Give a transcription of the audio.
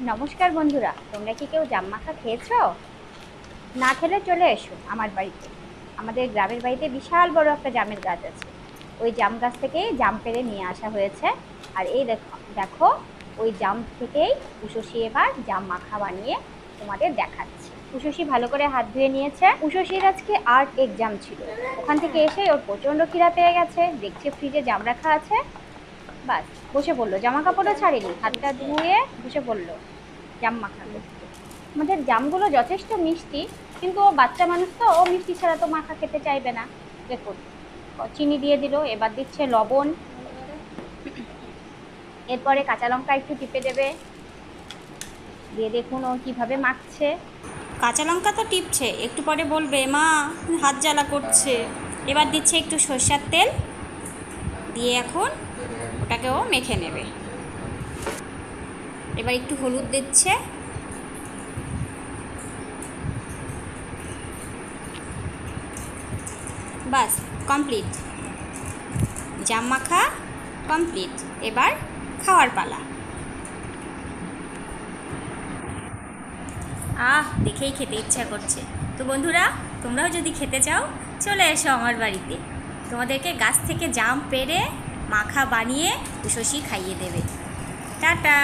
নমস্কার বন্ধুরা, তোমরা কি কেউ জাম মাখা খেয়েছো? না খেলে চলে এসো আমার বাড়িতে। আমাদের গ্রামের বাড়িতে বিশাল বড় একটা জামের গাছ আছে। ওই জাম গাছ থেকেই জাম পেড়ে নিয়ে আসা হয়েছে। আর এই দেখো দেখো, ওই জাম থেকেই উষসী এবার জাম মাখা বানিয়ে তোমাদের দেখাচ্ছে। উষসী ভালো করে হাত ধুয়ে নিয়েছে। উষসীর আজকে আর্ট এক্সাম ছিল। ওখান থেকে এসে ওর প্রচণ্ড খিদা পেয়ে গেছে। দেখছে ফ্রিজে জাম রাখা আছে। বাস, বসে পড়ল। জামা কাপড়ও ছাড়েনি, হাতটা ধুয়ে বসে পড়ল। জাম মাখা আমাদের জামগুলো যথেষ্ট মিষ্টি, কিন্তু ও বাচ্চা মানুষ তো, ও মিষ্টি ছাড়া তো মাখা খেতে চাইবে না। দেখুন চিনি দিয়ে দিল, এবার দিচ্ছে লবণ। এরপরে কাঁচা লঙ্কা একটু টিপে দেবে। দিয়ে দেখুন ও কীভাবে মাখছে। কাঁচা লঙ্কা তো টিপছে, একটু পরে বলবে, মা, হাত জ্বালা করছে। এবার দিচ্ছে একটু সর্ষার তেল। দিয়ে এখন ওটাকে ও মেখে নেবে। এবার একটু হলুদ দিচ্ছে। বাস, কমপ্লিট। জাম মাখা কমপ্লিট। এবার খাওয়ার পালা। আহ, দেখেই খেতে ইচ্ছা করছে। তো বন্ধুরা, তোমরাও যদি খেতে চাও, চলে এসো আমার বাড়িতে। তোমাদেরকে গাছ থেকে জাম পেড়ে মাখা বানিয়ে শশী খাইয়ে দেবে। টাটা।